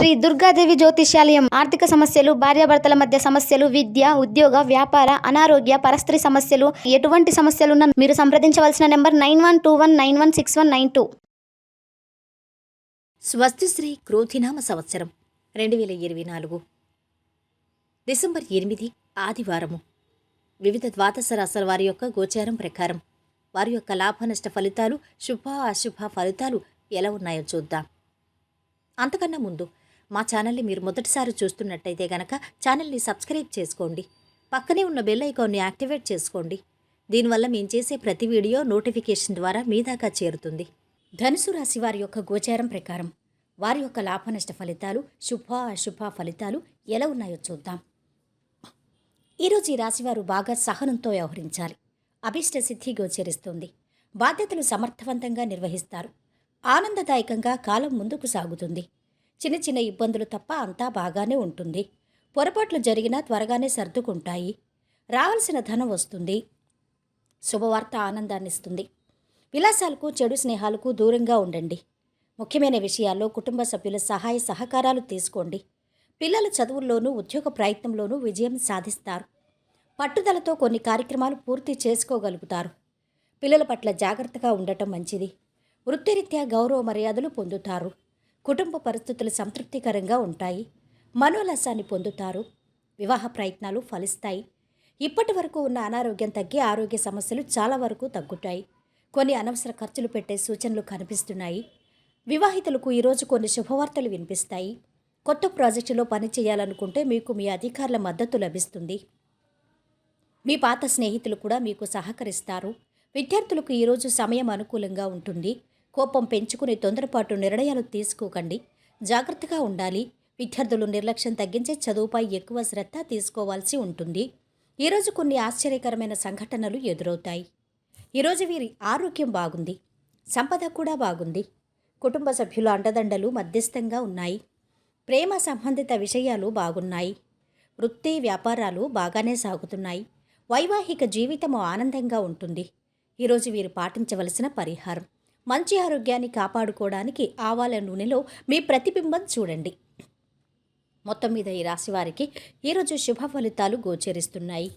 శ్రీ దుర్గాదేవి జ్యోతిష్యాలయం. ఆర్థిక సమస్యలు భార్యాభర్తల మధ్య సమస్యలు విద్య ఉద్యోగ వ్యాపార అనారోగ్య పరస్త్రీ సమస్యలు ఎటువంటి సమస్యలున్నా మీరు సంప్రదించవలసిన number nine one two one nine one six one nine two. స్వస్తిశ్రీ క్రోధినామ సంవత్సరం రెండు వేల ఇరవై నాలుగు. డిసెంబర్ ఎనిమిది ఆదివారము. వివిధ ద్వాదశ రాశుల వారి యొక్క గోచారం ప్రకారం వారి యొక్క లాభ నష్ట ఫలితాలు శుభ అశుభ ఫలితాలు ఎలా ఉన్నాయో చూద్దాం. అంతకన్నా ముందు మా ఛానల్ని మీరు మొదటిసారి చూస్తున్నట్టయితే గనక ఛానల్ని సబ్స్క్రైబ్ చేసుకోండి. పక్కనే ఉన్న బెల్ ఐకాన్ని యాక్టివేట్ చేసుకోండి. దీనివల్ల మేము చేసే ప్రతి వీడియో నోటిఫికేషన్ ద్వారా మీ దాకా చేరుతుంది. ధనుసు రాశి వారి యొక్క గోచారం ప్రకారం వారి యొక్క లాభనష్ట ఫలితాలు శుభ అశుభ ఫలితాలు ఎలా ఉన్నాయో చూద్దాం. ఈరోజు ఈ రాశివారు బాగా సహనంతో వ్యవహరించాలి. అభిష్ట సిద్ధి గోచరిస్తుంది. బాధ్యతలు సమర్థవంతంగా నిర్వహిస్తారు. ఆనందదాయకంగా కాలం ముందుకు సాగుతుంది. చిన్న చిన్న ఇబ్బందులు తప్ప అంతా బాగానే ఉంటుంది. పొరపాట్లు జరిగినా త్వరగానే సర్దుకుంటాయి. రావాల్సిన ధనం వస్తుంది. శుభవార్త ఆనందాన్నిస్తుంది. విలాసాలకు చెడు స్నేహాలకు దూరంగా ఉండండి. ముఖ్యమైన విషయాల్లో కుటుంబ సభ్యుల సహాయ సహకారాలు తీసుకోండి. పిల్లల చదువుల్లోనూ ఉద్యోగ ప్రయత్నంలోనూ విజయం సాధిస్తారు. పట్టుదలతో కొన్ని కార్యక్రమాలు పూర్తి చేసుకోగలుగుతారు. పిల్లల పట్ల జాగ్రత్తగా ఉండటం మంచిది. వృత్తిరీత్యా గౌరవ మర్యాదలు పొందుతారు. కుటుంబ పరిస్థితులు సంతృప్తికరంగా ఉంటాయి. మనోల్లాసాన్ని పొందుతారు. వివాహ ప్రయత్నాలు ఫలిస్తాయి. ఇప్పటి వరకు ఉన్న అనారోగ్యం తగ్గి ఆరోగ్య సమస్యలు చాలా వరకు తగ్గుతాయి. కొన్ని అనవసర ఖర్చులు పెట్టే సూచనలు కనిపిస్తున్నాయి. వివాహితులకు ఈరోజు కొన్ని శుభవార్తలు వినిపిస్తాయి. కొత్త ప్రాజెక్టులో పని చేయాలనుకుంటే మీకు మీ అధికారుల మద్దతు లభిస్తుంది. మీ పాత స్నేహితులు కూడా మీకు సహకరిస్తారు. విద్యార్థులకు ఈరోజు సమయం అనుకూలంగా ఉంటుంది. కోపం పెంచుకుని తొందరపాటు నిర్ణయాలు తీసుకోకండి. జాగ్రత్తగా ఉండాలి. విద్యార్థులు నిర్లక్ష్యం తగ్గించే చదువుపై ఎక్కువ శ్రద్ధ తీసుకోవాల్సి ఉంటుంది. ఈరోజు కొన్ని ఆశ్చర్యకరమైన సంఘటనలు ఎదురవుతాయి. ఈరోజు వీరి ఆరోగ్యం బాగుంది. సంపద కూడా బాగుంది. కుటుంబ సభ్యుల అండదండలు మధ్యస్థంగా ఉన్నాయి. ప్రేమ సంబంధిత విషయాలు బాగున్నాయి. వృత్తి వ్యాపారాలు బాగానే సాగుతున్నాయి. వైవాహిక జీవితము ఆనందంగా ఉంటుంది. ఈరోజు వీరు పాటించవలసిన పరిహారం. మంచి ఆరోగ్యాన్ని కాపాడుకోవడానికి ఆవాల నూనెలో మీ ప్రతిబింబం చూడండి. మొత్తం మీద ఈ రాశి వారికి ఈరోజు శుభ ఫలితాలు గోచరిస్తున్నాయి.